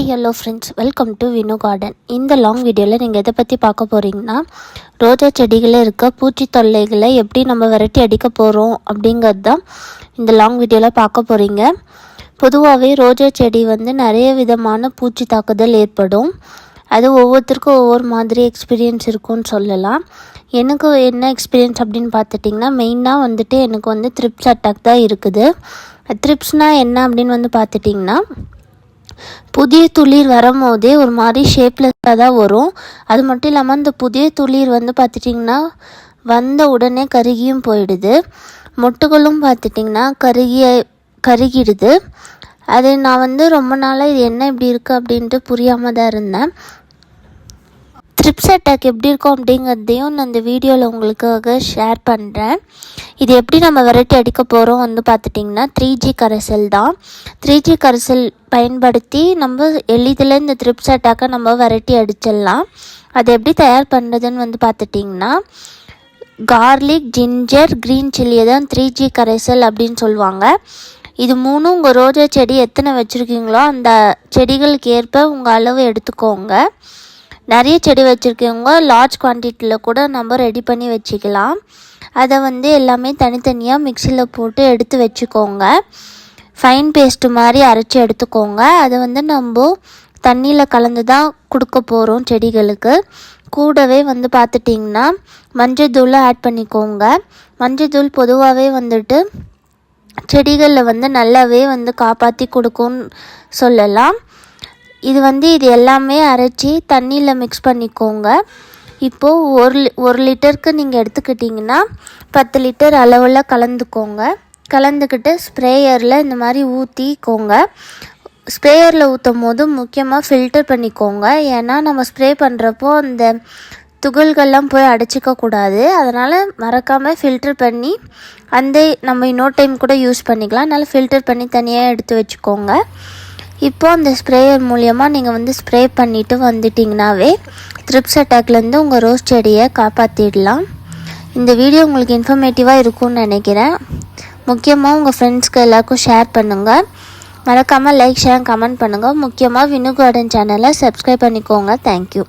Hi hello friends welcome to Vinu garden இந்த long வீடியோவில் நீங்கள் எதை பற்றி பார்க்க போகிறீங்கன்னா ரோஜா செடிகளில் இருக்க பூச்சி தொல்லைகளை எப்படி நம்ம விரட்டி அடிக்க போகிறோம் அப்படிங்கிறது தான் இந்த லாங் வீடியோவில் பார்க்க போகிறீங்க பொதுவாகவே ரோஜா செடி வந்து நிறைய விதமான பூச்சி தாக்குதல் ஏற்படும். அது ஒவ்வொருத்தருக்கும் ஒவ்வொரு மாதிரி எக்ஸ்பீரியன்ஸ் இருக்கும்னு சொல்லலாம். எனக்கு என்ன எக்ஸ்பீரியன்ஸ் அப்படின்னு பார்த்துட்டிங்கன்னா மெயினாக வந்துட்டு எனக்கு வந்து த்ரிப்ஸ் அட்டாக் தான் இருக்குது. த்ரிப்ஸ்னால் என்ன அப்படின்னு வந்து பார்த்துட்டிங்கன்னா புதிய துளிர் வரும்போதே ஒரு மாதிரி ஷேப்லெஸ்ஸாக தான் வரும். அது மட்டும் இல்லாமல் அந்த புதிய துளிர் வந்து பார்த்துட்டிங்கன்னா வந்த உடனே கருகியும் போயிடுது. மொட்டுகளும் பார்த்துட்டிங்கன்னா கருகிய கருகிடுது. அது நான் வந்து ரொம்ப நாளாக இது என்ன இப்படி இருக்குது அப்படின்ட்டு புரியாமல் தான் இருந்தேன். ட்ரிப்ஸ் அட்டாக் எப்படி இருக்கும் அப்படிங்கிறதையும் நான் இந்த வீடியோவில் உங்களுக்காக ஷேர் பண்ணுறேன் இது எப்படி நம்ம வெரைட்டி அடிக்க போகிறோம் வந்து பார்த்துட்டிங்கன்னா த்ரீ ஜி கரைசல் தான். த்ரீ ஜி கரைசல் பயன்படுத்தி நம்ம எளிதில் இந்த த்ரிப்ஸ் அட்டாக்கை நம்ம வெரைட்டி அடிச்சிடலாம். அது எப்படி தயார் பண்ணுறதுன்னு வந்து பார்த்துட்டிங்கன்னா கார்லிக் ஜிஞ்சர் க்ரீன் சில்லியை தான் த்ரீ ஜி கரைசல் அப்படின்னு சொல்லுவாங்க. இது மூணும் உங்கள் ரோஜா செடி எத்தனை வச்சுருக்கீங்களோ அந்த செடிகளுக்கு ஏற்ப உங்கள் அளவு எடுத்துக்கோங்க. நிறைய செடி வச்சுருக்கவங்க லார்ஜ் குவான்டிட்டியில் கூட நம்ம ரெடி பண்ணி வச்சுக்கலாம். அதை வந்து எல்லாமே தனித்தனியாக மிக்சியில் போட்டு எடுத்து வச்சுக்கோங்க. ஃபைன் பேஸ்ட்டு மாதிரி அரைச்சி எடுத்துக்கோங்க. அதை வந்து நம்ம தண்ணியில் கலந்து தான் கொடுக்க போகிறோம் செடிகளுக்கு. கூடவே வந்து பார்த்துட்டிங்கன்னா மஞ்சள் ஆட் பண்ணிக்கோங்க. மஞ்சள் பொதுவாகவே வந்துட்டு செடிகளில் வந்து நல்லாவே வந்து காப்பாற்றி கொடுக்கும்னு சொல்லலாம். இது வந்து இது எல்லாமே அரைச்சி தண்ணியில் மிக்ஸ் பண்ணிக்கோங்க. இப்போது ஒரு ஒரு லிட்டருக்கு நீங்கள் எடுத்துக்கிட்டிங்கன்னா பத்து லிட்டர் அளவில் கலந்துக்கோங்க. கலந்துக்கிட்டு ஸ்ப்ரேயரில் இந்த மாதிரி ஊற்றிக்கோங்க ஸ்ப்ரேயரில் ஊற்றும் போது முக்கியமாக ஃபில்டர் பண்ணிக்கோங்க. ஏன்னா நம்ம ஸ்ப்ரே பண்ணுறப்போ அந்த துகள்கள்லாம் போய் அடைச்சிக்க கூடாது. அதனால் மறக்காமல் ஃபில்டர் பண்ணி அந்த நம்ம இன்னொரு டைம் கூட யூஸ் பண்ணிக்கலாம். அதனால் ஃபில்டர் பண்ணி தனியாக எடுத்து வச்சுக்கோங்க. இப்போது அந்த ஸ்ப்ரேயர் மூலியமாக நீங்கள் வந்து ஸ்ப்ரே பண்ணிவிட்டு வந்துட்டிங்கனாவே த்ரிப்ஸ் அட்டாக்லேருந்து உங்கள் ரோஸ் செடியை காப்பாற்றிடலாம் இந்த வீடியோ உங்களுக்கு இன்ஃபர்மேட்டிவாக இருக்கும்னு நினைக்கிறேன். முக்கியமாக உங்கள் ஃப்ரெண்ட்ஸ்க்கு எல்லாருக்கும் ஷேர் பண்ணுங்கள் மறக்காமல் லைக் ஷேர் கமெண்ட் பண்ணுங்கள் முக்கியமாக வினு கார்டன் சேனலை சப்ஸ்கிரைப் பண்ணிக்கோங்க. Thank you